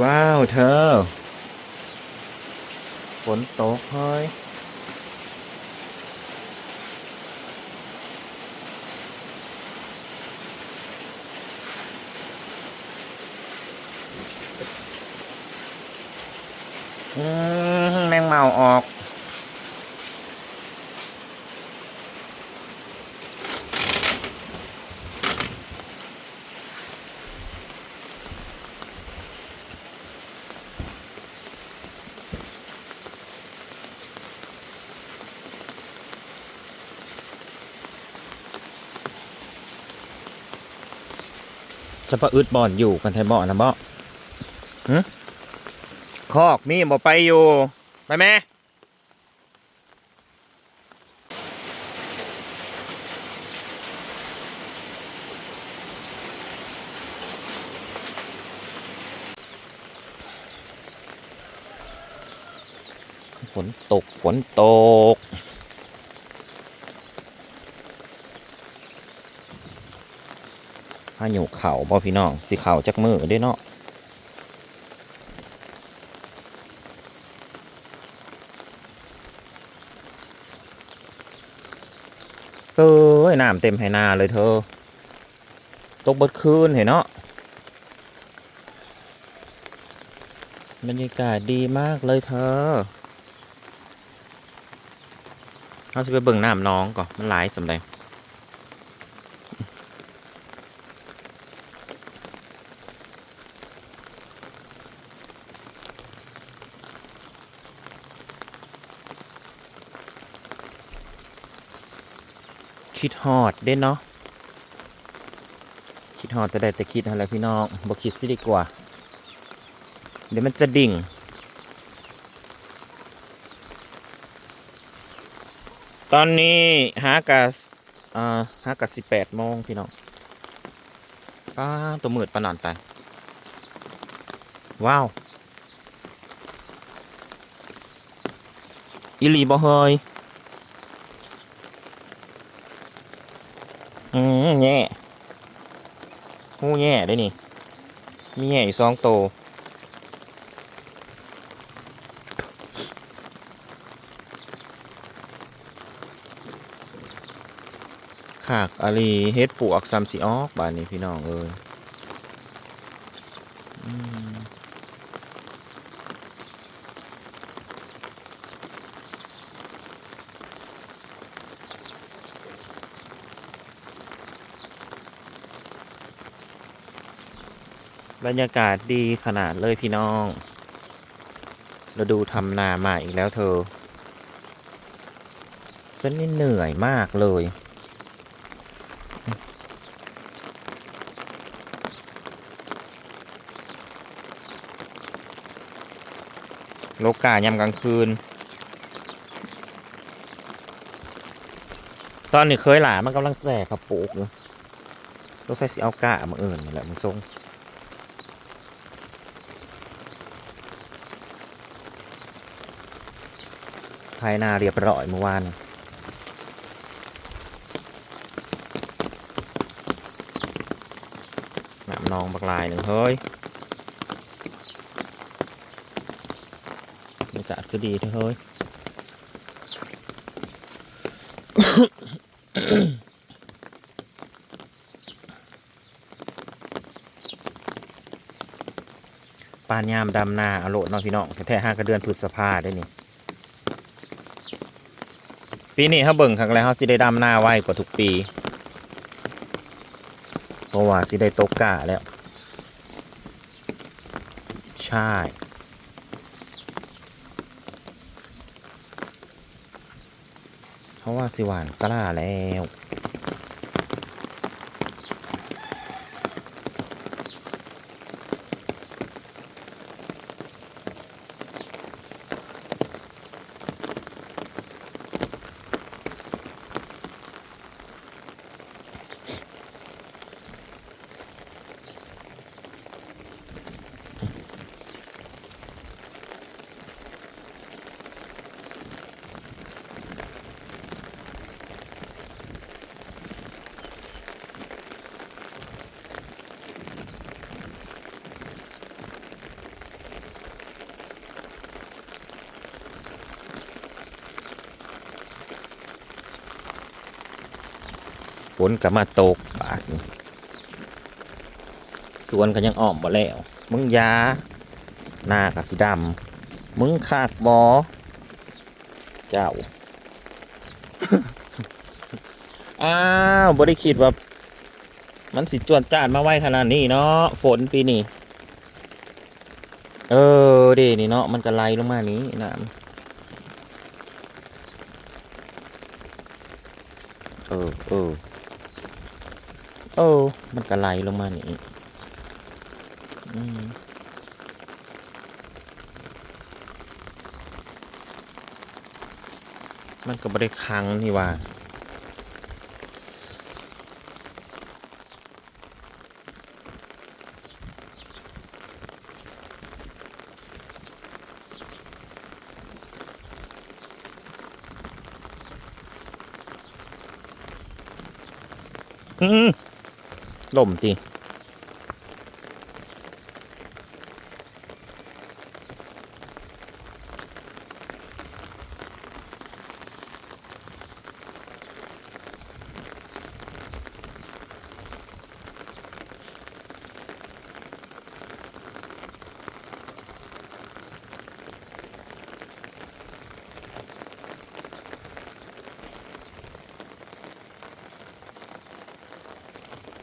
ว้าวเธอ ฝนตกเฮ้ยอืมแมงเมาออก จะปะอึดบ่อนอยู่กันไทยบ่อนะบ่หึคอกมีบ่ไปอยู่ ไปแม่ฝนตกฝนตก พายุเข่าบ่พี่น้องสิเข่าจักมือด้เนาะเอ้ยน้ำเต็มไหนาเลยเธอ ตกบดคืนเห็นเนาะบรรยากาศดีมากเลยเธอเราจะไปเบิ่งน้ำน้องก่อนมันหลายสำใด คิดฮอดเด้เนาะคิดฮอดแต่ได้แต่คิดอะไรพี่น้องบ่คิดสิดีกว่า เดี๋ยวมันจะดิ่งตอนนี้หากะอ่าหากะสิบแปดโมงพี่น้องป้าตัวมืดปานนอนตายว้าว อีหลีบ่เฮย อืมแง่หูแง่ได้นี่ มีแง่อยู่สองโตขากอาลีเฮ็ดปวกซัมสีออกบานนี้พี่น้องเอ้ย บรรยากาศดีขนาดเลยพี่น้อง เราดูทำนามาอีกแล้วเธอฉันนี่เหนื่อยมากเลย โลกายามกลางคืน ตอนนี้เคยหลามันกำลังแสกกับปลูกอยู่ก็ใส่สิเอากะมาเอิ่นนี่แหละมันทรง ไทยนาเรียบร้อยเมื่อวานน้ำนองบักลายหนึ่งเฮ้ยบรรยากาศก็ดีเด้อเฮ้ยปานยามดำนาอโลดน้องพี่น้องแท้ห้ากระเดือนพฤษภาได้นี่ ปีนี้เขาเบิ่งครั้งแรกเขาสิได้ดำนาไวกว่าทุกปี เพราะว่าสิได้ตกกาแล้ว ใช่เพราะว่าสิหวานกล้าแล้ว ฝนกับมาตกบาดนี้สวนก็ยังอ้อมบ่แล้ว มึงยาหน้ากับสีดำมึงคากบอเจ้า อ้าวบ่ได้คิดว่า มันสิจวนจานมาไว้ขนาดนี้เนาะฝนปีนี้เออเดนี่เนาะมันก็ไหลลงมานี้น้ำเออเออ เออมันก็ไหลลงมานี่มันก็ไม่ได้ค้างนี่ว่าอืม ล่มจี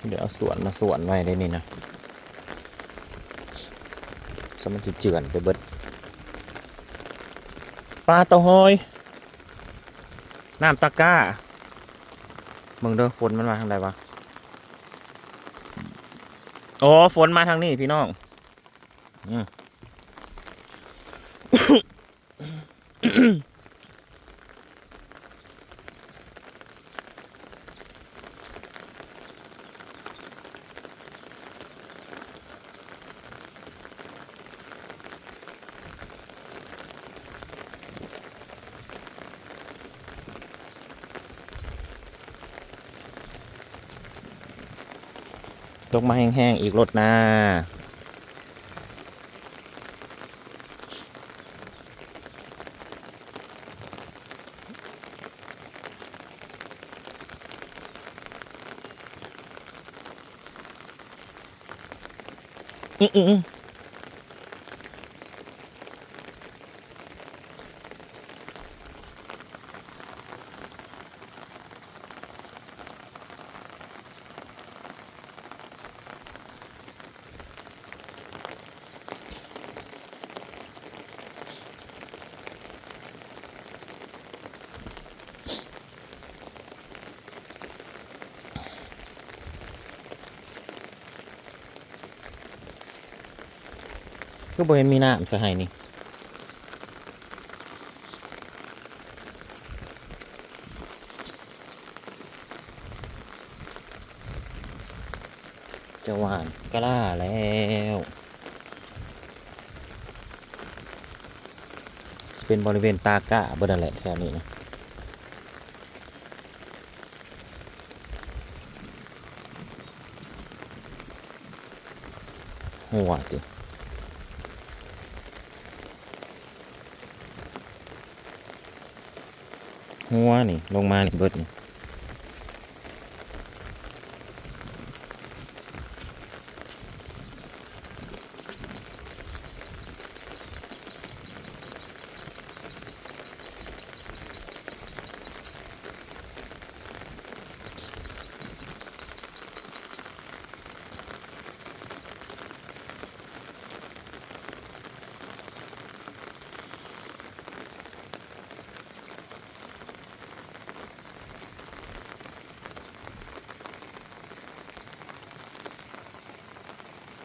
เดี๋ยวเอาสวนมาสวนไว้ได้นี่นะสมันจะเจือนไปเบิดปลาตาหอยน้ำตะก้ามึงเด้อฝนมันมาทางใดวะโอ้ฝนมาทางนี้พี่น้องอืม ตกมาแห้งๆอีกรถหน้าอืออือ ก็บ่เห็นมีน้ำสหายนี่จะหวานกล้าแล้วเป็นบริเวณตากะบดนั่นแหละแถวนี้นะหัวดิ หัวนี่ลงมานี่เบิดนี่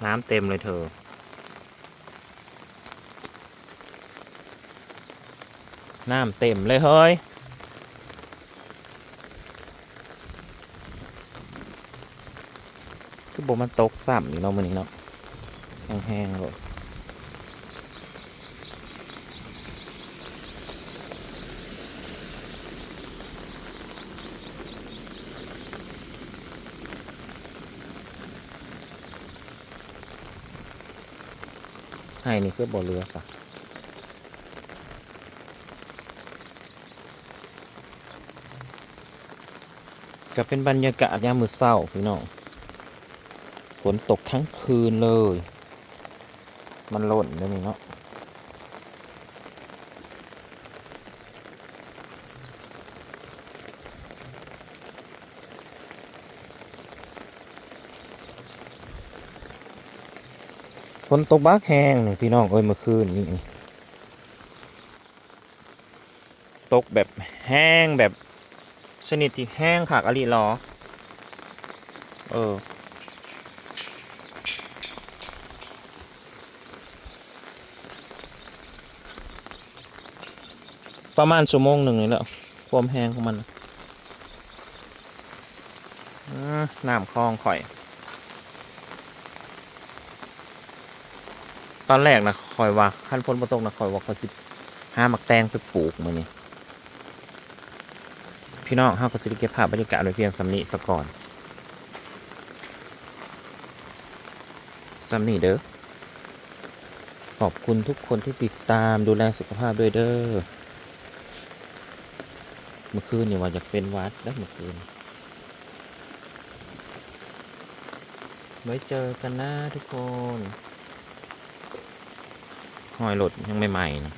น้ำเต็มเลยเธอ น้ำเต็มเลยเฮ้ย คือบมันตกซ้ำนี่เนาะมันนี้เนาะแห้งๆเลย ให้นี่คือบ่อเรือสักก็เป็นบรรยากาศยามมื้อเช้าพี่น้องฝนตกทั้งคืนเลย มันหล่นเลยนี่เนาะ ฝนตกบักแห้งนี่พี่น้องเอ้ยเมื่อคืนนี่ตกแบบแห้งแบบชนิดที่แห้งผักอลีหรอเออประมาณชั่วโมงหนึ่งนี่แหละความแห้งของมันน้ำคลองข่อย ตอนแรกนะข่อยว่าขั้นพ้นประตกนะข่อยว่าข่อยสิห้ามักแตงไปปลูกมือนี่พี่น้องห้าก็สิเก็บภาพบรรยากาศไว้เพียงสำนีสก่อนสำนีเด้อขอบคุณทุกคนที่ติดตามดูแลสุขภาพด้วยเด้อเมื่อคืนนี่ว่าจะเป็นวัดแล้วเมื่อคืนไว้เจอกันนะทุกคน ห้อยหลดยังไม่ใหม่ๆนะ